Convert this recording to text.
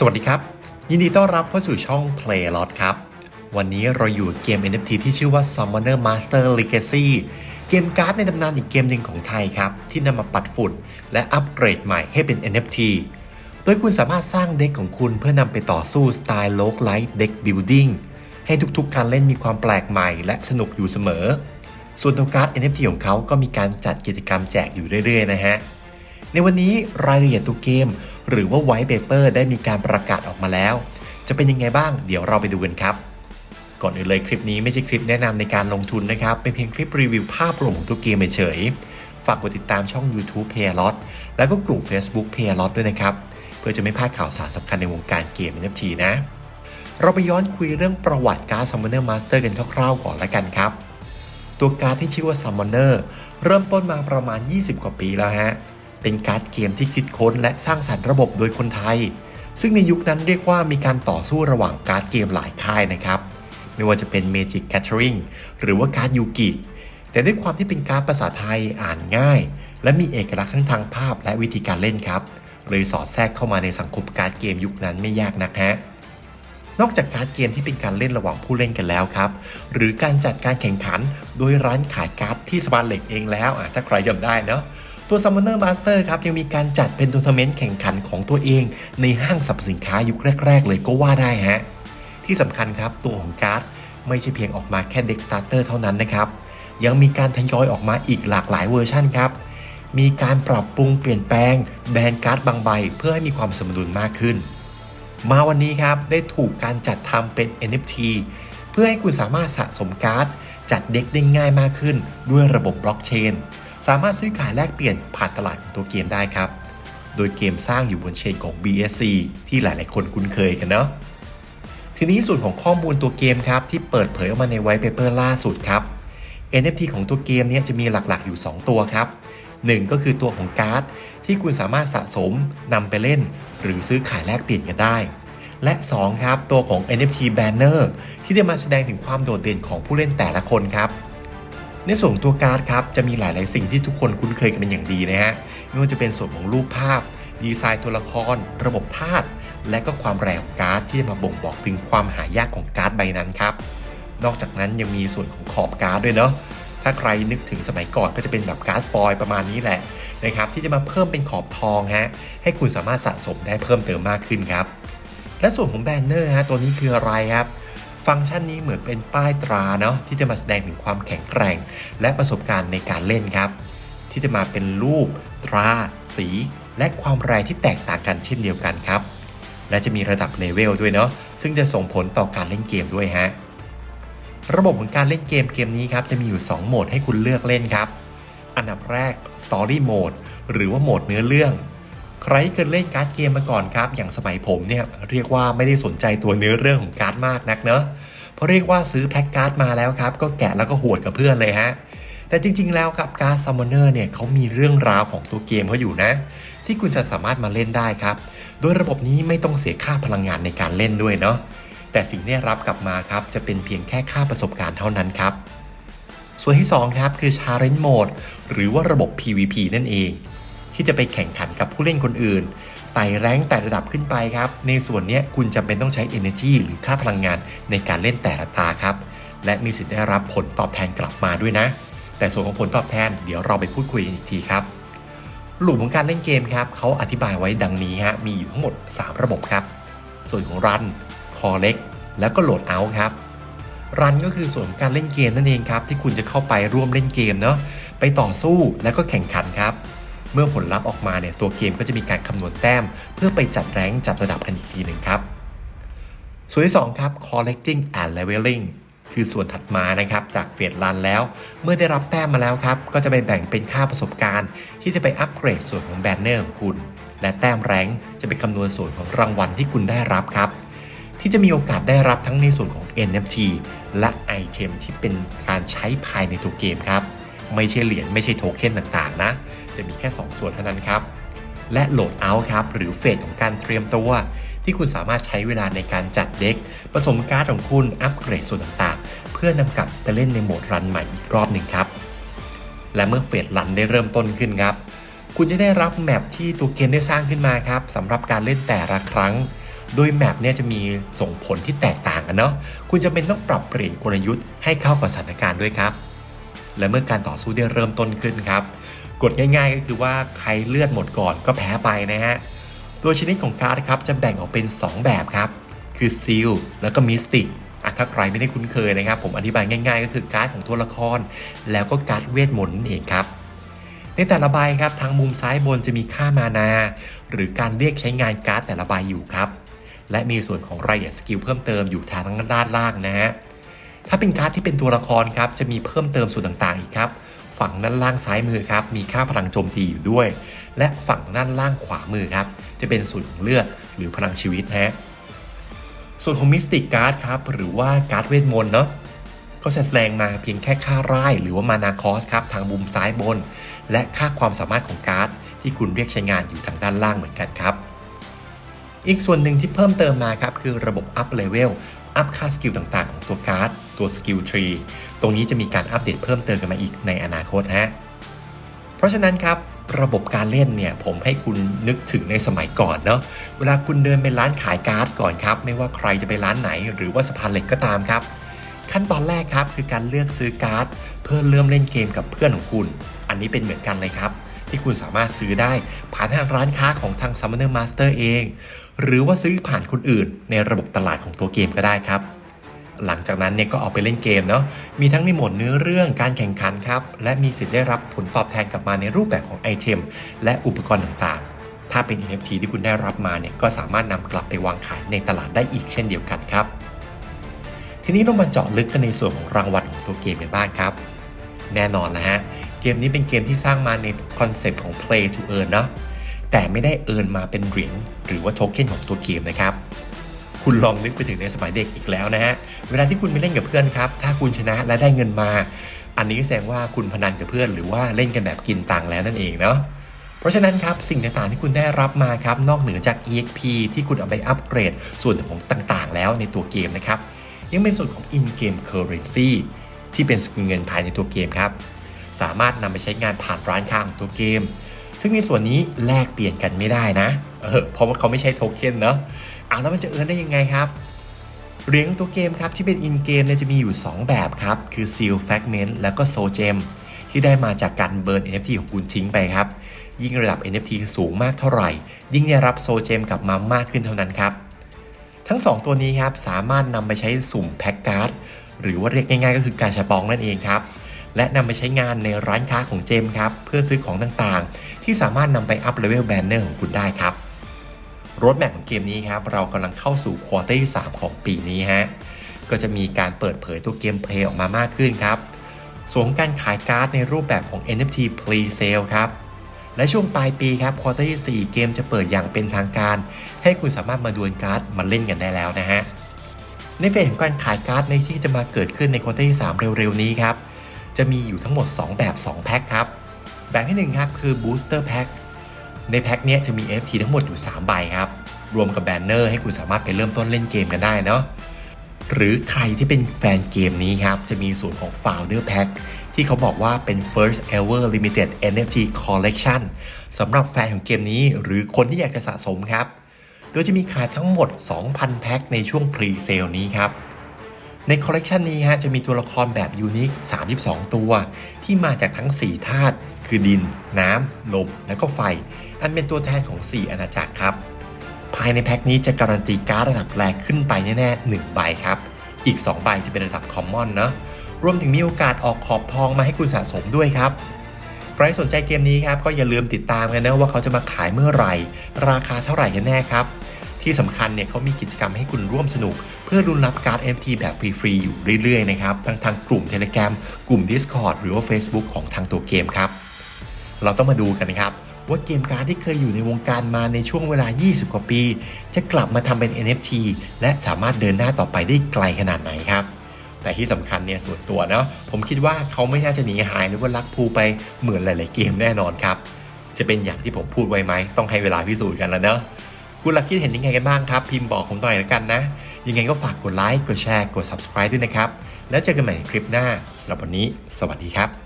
สวัสดีครับ ยินดีต้อนรับเข้าสู่ช่อง Play l o t ครับ วันนี้เราอยู่เกม NFT ที่ชื่อว่า Summoner Master Legacy เกมการ์ดในตำนานอีกเกมหนึ่งของไทยครับ ที่นำมาปัดฝุ่นและอัปเกรดใหม่ให้เป็น NFT โดยคุณสามารถสร้างเด็กของคุณเพื่อนำไปต่อสู้สไตล์โลกไลท์เด็กบิลดิ้งให้ทุกๆ การเล่นมีความแปลกใหม่และสนุกอยู่เสมอ ส่วนตัวการ์ด NFT ของเขาก็มีการจัดกิจกรรมแจกอยู่เรื่อยๆ นะฮะ ในวันนี้รายละเอียดตัวเกม หรือว่าไวท์เปเปอร์ได้มีการประกาศออกมาแล้ว จะเป็นยังไงบ้างเดี๋ยวเราไปดูกันครับ ก่อนอื่นเลยคลิปนี้ไม่ใช่คลิปแนะนำในการลงทุนนะครับ เป็นเพียงคลิปรีวิวภาพรวมของตัวเกมเฉยฝากกดติดตามช่อง YouTube p a y l o t แล้วก็กลุ่ม Facebook p a y l o t ด้วยนะครับ เพื่อจะไม่พลาดข่าวสารสำคัญในวงการเกม NFT นะ เราไปย้อนคุยเรื่องประวัติการ์ด Summoner Master กันคร่าวๆก่อนละกันครับ ตัวการ์ดที่ชื่อว่า Summoner เริ่มต้นมาประมาณ 20 กว่าปีแล้วฮะ เป็นการ์ดเกมที่คิดค้นและสร้างสรรค์ระบบโดยคนไทย ซึ่งในยุคนั้นเรียกว่ามีการต่อสู้ระหว่างการ์ดเกมหลายค่ายนะครับ ไม่ว่าจะเป็น Magic Gathering หรือว่าการ์ดยูกิแต่ด้วยความที่เป็นการ์ดภาษาไทยอ่านง่าย และมีเอกลักษณ์ทั้งทางภาพและวิธีการเล่นครับเลยสอดแทรกเข้ามาในสังคมการ์ดเกมยุคนั้นไม่ยากนักฮะนอกจากการ์ดเกมที่เป็นการเล่นระหว่างผู้เล่นกันแล้วครับ หรือการจัดการแข่งขันโดยร้านขายการ์ดที่สะพานเหล็กเองแล้วถ้าใครจำได้เนาะ ตัว Summoner Master ครับยังมีการจัดเป็นทัวร์นาเมนต์แข่งขันของตัวเอง ในห้างสรรพสินค้ายุคแรก ๆ เลยก็ว่าได้ฮะ ที่สำคัญครับตัวของการ์ดไม่ใช่เพียงออกมาแค่เด็กสตาร์เตอร์เท่านั้นนะครับ ยังมีการทยอยออกมาอีกหลากหลายเวอร์ชันครับ มีการปรับปรุงเปลี่ยนแปลงแบรนด์การ์ดบางใบ เพื่อให้มีความสมดุลมากขึ้น มาวันนี้ครับได้ถูกการจัดทำเป็น NFT เพื่อให้คุณสามารถสะสมการ์ดจัดเด็กได้ง่ายมากขึ้นด้วยระบบบล็อกเชน สามารถซื้อขายแลกเปลี่ยนผ่านตลาดของตัวเกมได้ครับ โดยเกมสร้างอยู่บนเชนของ BSC ที่หลายๆ คนคุ้นเคยกันเนาะ ทีนี้ส่วนของข้อมูลตัวเกมครับที่เปิดเผยออกมาในไวท์เปเปอร์ล่าสุดครับ NFT ของตัวเกมเนี้จะมีหลักๆ อยู่ 2 ตัวครับ 1 ก็คือตัวของการ์ดที่คุณสามารถสะสมนำไปเล่น หรือซื้อขายแลกเปลี่ยนกันได้ และ 2 ครับ ตัวของ NFT Banner ที่จะมาแสดงถึงความโดดเด่นของผู้เล่นแต่ละคนครับ ในส่วนตัวการ์ดครับจะมีหลายๆสิ่งที่ทุกคนคุ้นเคยกันเป็นอย่างดีนะฮะไม่ว่าจะเป็นส่วนของรูปภาพ ดีไซน์ตัวละคร ระบบธาตุและก็ความแรงของการ์ดที่จะมาบ่งบอกถึงความหายากของการ์ดใบนั้นครับนอกจากนั้นยังมีส่วนของขอบการ์ดด้วยเนาะถ้าใครนึกถึงสมัยก่อนก็จะเป็นแบบการ์ดฟอยล์ประมาณนี้แหละนะครับที่จะมาเพิ่มเป็นขอบทองฮะให้คุณสามารถสะสมได้เพิ่มเติมมากขึ้นครับและส่วนของแบนเนอร์ฮะตัวนี้คืออะไรครับ ฟังก์ชันนี้เหมือนเป็นป้ายตราเนาะที่จะมาแสดงถึงความแข็งแกร่ง และประสบการณ์ในการเล่นครับ ที่จะมาเป็นรูป ตรา สี และความแรงที่แตกต่างกันเช่นเดียวกันครับ และจะมีระดับเลเวลด้วยเนาะซึ่งจะส่งผลต่อการเล่นเกมด้วยฮะระบบของการเล่นเกมเกมนี้ครับจะมีอยู่ 2 โหมดให้คุณเลือกเล่นครับ อันดับแรก Story Mode หรือว่าโหมดเนื้อเรื่อง ใครที่เคยเล่นการ์ดเกมมาก่อนครับ อย่างสมัยผมเนี่ยเรียกว่าไม่ได้สนใจตัวเนื้อเรื่องของการ์ดมากนักเนอะเพราะเรียกว่าซื้อแพ็กการ์ดมาแล้วครับ ก็แกะแล้วก็หวดกับเพื่อนเลยฮะ แต่จริงๆแล้วครับการ์ดซัมมอนเนอร์เนี่ยเขามีเรื่องราวของตัวเกมเขาอยู่นะ ที่คุณจะสามารถมาเล่นได้ครับ โดยระบบนี้ไม่ต้องเสียค่าพลังงานในการเล่นด้วยเนาะแต่สิ่งที่รับกลับมาครับจะเป็นเพียงแค่ค่าประสบการณ์เท่านั้นครับส่วนที่2ครับคือ Challenge Mode หรือว่าระบบ PVP นั่นเอง ที่จะไปแข่งขันกับผู้เล่นคนอื่นไต่แรงแต่ระดับขึ้นไปครับ ในส่วนนี้คุณจำเป็นต้องใช้ Energy หรือค่าพลังงานในการเล่นแต่ละตาครับ และมีสิทธิ์ได้รับผลตอบแทนกลับมาด้วยนะ แต่ส่วนของผลตอบแทนเดี๋ยวเราไปพูดคุยกันอีกทีครับหลุมของการเล่นเกมครับเขาอธิบายไว้ดังนี้ฮะมีอยู่ทั้งหมด 3 ระบบครับ ส่วนของรันคอเล็กแล้วก็โหลดเอาครับรันก็คือส่วนของการเล่นเกมนั่นเองครับ ที่คุณจะเข้าไปร่วมเล่นเกมเนาะไปต่อสู้แล้วก็แข่งขันครับ เมื่อผลลัพธ์ออกมาเนี่ยตัวเกมก็จะมีการคำนวณแต้ม เพื่อไปจัดแรงจัดระดับกันอีกทีหนึ่งครับ ส่วนที่2ครับ collecting and leveling คือส่วนถัดมานะครับจากเฟสรันแล้ว เมื่อได้รับแต้มมาแล้วครับ ก็จะไปแบ่งเป็นค่าประสบการณ์ ที่จะไปอัปเกรดส่วนของแบนเนอร์ของคุณ และแต้มแรงจะไปคำนวณส่วนของรางวัลที่คุณได้รับครับ ที่จะมีโอกาสได้รับทั้งในส่วนของ NFT และไอเทมที่เป็นการใช้ภายในตัวเกมครับ ไม่ใช่เหรียญไม่ใช่โทเค็นต่างๆนะ จะมีแค่ 2 ส่วนเท่านั้นครับ และโหลดเอาท์ครับ หรือเฟสของการเตรียมตัว ที่คุณสามารถใช้เวลาในการจัดเด็ก ผสมการ์ดของคุณอัปเกรดส่วนต่างๆ เพื่อนำกลับไปเล่นในโหมดรันใหม่อีกรอบหนึ่งครับ และเมื่อเฟสรันได้เริ่มต้นขึ้นครับ คุณจะได้รับแมปที่ตัวเกมได้สร้างขึ้นมาครับสำหรับการเล่นแต่ละครั้งโดยแมปเนี่ยจะมีส่งผลที่แตกต่างกันเนาะ คุณจะเป็นต้องปรับเปลี่ยนกลยุทธ์ให้เข้ากับสถานการณ์ด้วยครับ และเมื่อการต่อสู้ได้เริ่มต้นขึ้นครับกฎง่ายๆ ก็คือว่าใครเลือดหมดก่อนก็แพ้ไปนะฮะโดยชนิดของการ์ดครับจะแบ่งออกเป็น 2 แบบครับ คือซีลแล้วก็มิสติกอะถ้าใครไม่ได้คุ้นเคยนะครับ ผมอธิบายง่ายๆ ก็คือการ์ดของตัวละคร แล้วก็การ์ดเวทมนต์นั่นเองครับในแต่ละใบครับทางมุมซ้ายบนจะมีค่ามานา หรือการเรียกใช้งานการ์ดแต่ละใบอยู่ครับ และมีส่วนของรายละเอียดสกิลเพิ่มเติมอยู่ทางด้านล่างนะฮะ ถ้าเป็นการ์ดที่เป็นตัวละครครับจะมีเพิ่มเติมส่วนต่างๆอีกครับ ฝั่งด้านล่างซ้ายมือครับมีค่าพลังโจมตีอยู่ด้วย และฝั่งด้านล่างขวามือครับจะเป็นส่วนของเลือดหรือพลังชีวิตนะฮะส่วนของมิสติกการ์ดครับหรือว่าการ์ดเวทมนต์เนาะก็จะแสดงมาเพียงแค่ค่าร่ายหรือว่ามานาคอสครับทางมุมซ้ายบน และค่าความสามารถของการ์ดที่คุณเรียกใช้งานอยู่ทางด้านล่างเหมือนกันครับ อีกส่วนหนึ่งที่เพิ่มเติมมาครับคือระบบอัพเลเวลอัพค่าสกิลต่างๆ ของตัวการ์ด ตัวสกิลทรีตรงนี้จะมีการอัปเดตเพิ่มเติมกันมาอีกในอนาคตฮะเพราะฉะนั้นครับระบบการเล่นเนี่ยผมให้คุณนึกถึงในสมัยก่อนเนาะเวลาคุณเดินไปร้านขายการ์ดก่อนครับ ไม่ว่าใครจะไปร้านไหนหรือว่าสะพานเหล็กก็ตามครับ ขั้นตอนแรกครับคือการเลือกซื้อการ์ดเพื่อเริ่มเล่นเกมกับเพื่อนของคุณ อันนี้เป็นเหมือนกันเลยครับ ที่คุณสามารถซื้อได้ผ่านทางร้านค้าของทาง Summoner Master เอง หรือว่าซื้อผ่านคนอื่นในระบบตลาดของตัวเกมก็ได้ครับ หลังจากนั้นเนี่ยก็เอาไปเล่นเกมเนาะมีทั้งในโหมดเนื้อเรื่องการแข่งขันครับ และมีสิทธิ์ได้รับผลตอบแทนกลับมาในรูปแบบของไอเทม และอุปกรณ์ต่างๆ ถ้าเป็น NFT ที่คุณได้รับมาเนี่ยก็สามารถนำกลับไปวางขายในตลาดได้อีกเช่นเดียวกันครับ ทีนี้เรามาเจาะลึกกันในส่วนของรางวัลของตัวเกมกันบ้างครับ แน่นอนแล้วฮะเกมนี้เป็นเกมที่สร้างมาในคอนเซปต์ของ play to earn เนาะแต่ไม่ได้เอินมาเป็นเหรียญหรือว่าโทเค็นของตัวเกมนะครับ คุณลองนึกไปถึงในสมัยเด็กอีกแล้วนะฮะ เวลาที่คุณไปเล่นกับเพื่อนครับ ถ้าคุณชนะและได้เงินมา อันนี้ก็แสดงว่าคุณพนันกับเพื่อน หรือว่าเล่นกันแบบกินตังแล้วนั่นเองเนาะ เพราะฉะนั้นครับสิ่งต่างๆที่คุณได้รับมาครับนอกเหนือจาก EXP ที่คุณเอาไปอัปเกรด ส่วนของต่างๆ แล้วในตัวเกมนะครับ ยังเป็นส่วนของ in-game currency ที่เป็นสกุลเงินภายในตัวเกมครับ สามารถนำไปใช้งานผ่านร้านค้าของตัวเกม ซึ่งในส่วนนี้แลกเปลี่ยนกันไม่ได้นะ เออ เพราะว่าเขาไม่ใช่โทเค็นเนาะ เอาแล้วมันจะเอิร์นได้ยังไงครับเหรียญตัวเกมครับที่เป็นอินเกมเนี่ยจะมีอยู่ 2 แบบครับ คือ Seal Fragment แล้วก็ Soul Gem ที่ได้มาจากการเบิร์น NFT ของคุณทิ้งไปครับ ยิ่งระดับ NFT สูงมากเท่าไหร่ ยิ่งได้รับ Soul Gem กลับมามากขึ้นเท่านั้นครับ ทั้ง 2 ตัวนี้ครับสามารถนำไปใช้สุ่มแพ็กการ์ดหรือว่าเรียกง่ายๆ ก็คือการชาปองนั่นเองครับ และนำไปใช้งานในร้านค้าของเจมครับเพื่อซื้อของต่างๆ ที่สามารถนำไปอัพเลเวลแบนเนอร์ของคุณได้ครับ รถแมพของเกมนี้ครับ เรากำลังเข้าสู่ควอเตอร์ที่3ของปีนี้ฮะ ก็จะมีการเปิดเผยตัวเกมเพลย์ออกมามากขึ้นครับส่วนของการขายการ์ดในรูปแบบของ NFT Pre-Sale ครับ และช่วงปลายปีครับควอเตอร์ที่4เกมจะเปิดอย่างเป็นทางการ ให้คุณสามารถมาดวลการ์ดมาเล่นกันได้แล้วนะฮะ ในเฟสของการขายการ์ดในที่จะมาเกิดขึ้นในควอเตอร์ที่3เร็วๆ นี้ครับ จะมีอยู่ทั้งหมด 2 แบบ 2 แพ็คครับ แบบที่1ครับคือ Booster Pack ในแพ็คเนี้ยจะมี NFT ทั้งหมดอยู่ 3 ใบครับ รวมกับแบนเนอร์ให้คุณสามารถไปเริ่มต้นเล่นเกมกันได้เนาะหรือใครที่เป็นแฟนเกมนี้ครับ จะมีส่วนของ Founder Pack ที่เขาบอกว่าเป็น first ever limited NFT collection สำหรับแฟนของเกมนี้หรือคนที่อยากจะสะสมครับ โดยจะมีขายทั้งหมด 2,000 แพ็คในช่วง pre-sale นี้ครับ ในคอลเลกชันนี้ฮะจะมีตัวละครแบบยูนิค 32 ตัว ที่มาจากทั้ง 4 ธาตุคือดิน น้ำ ลม และก็ไฟ อันเป็นตัวแทนของ 4 อาณาจักรครับ ภายในแพ็คนี้จะการันตีการ์ดระดับแรกขึ้นไปแน่ๆ1ใบครับ อีก 2 ใบจะเป็นระดับคอมมอนเนาะรวมถึงมีโอกาสออกขอบทองมาให้คุณสะสมด้วยครับ ใครสนใจเกมนี้ครับก็อย่าลืมติดตามกันนะว่าเขาจะมาขายเมื่อไหร่ ราคาเท่าไหร่กันแน่ครับ ที่สำคัญเนี่ยเขามีกิจกรรมให้คุณร่วมสนุก เพื่อรุนรับการ์ด NFT แบบฟรีๆอยู่เรื่อยๆนะครับทั้งทางกลุ่ม Telegram กลุ่ม Discord หรือว่า Facebook ของทางตัวเกมครับ เราต้องมาดูกันนะครับ ว่าเกมการ์ดที่เคยอยู่ในวงการมาในช่วงเวลา 20 กว่าปี จะกลับมาทำเป็น NFT และสามารถเดินหน้าต่อไปได้ไกลขนาดไหนครับ แต่ที่สำคัญเนี่ยส่วนตัวเนาะผมคิดว่าเขาไม่น่าจะหนีหายหรือว่าลักพูไปเหมือนหลาย ๆ เกมแน่นอนครับ จะเป็นอย่างที่ผมพูดไว้ไหมต้องให้เวลาพิสูจน์กันแล้วเนาะคุณลักคิดเห็นยังไงกันบ้างครับ พิมพ์บอกผมหน่อยละกันนะ ยังไงก็ฝากกดไลค์กดแชร์กด subscribe ด้วยนะครับแล้วเจอกันใหม่ในคลิปหน้าสำหรับวันนี้ สวัสดีครับ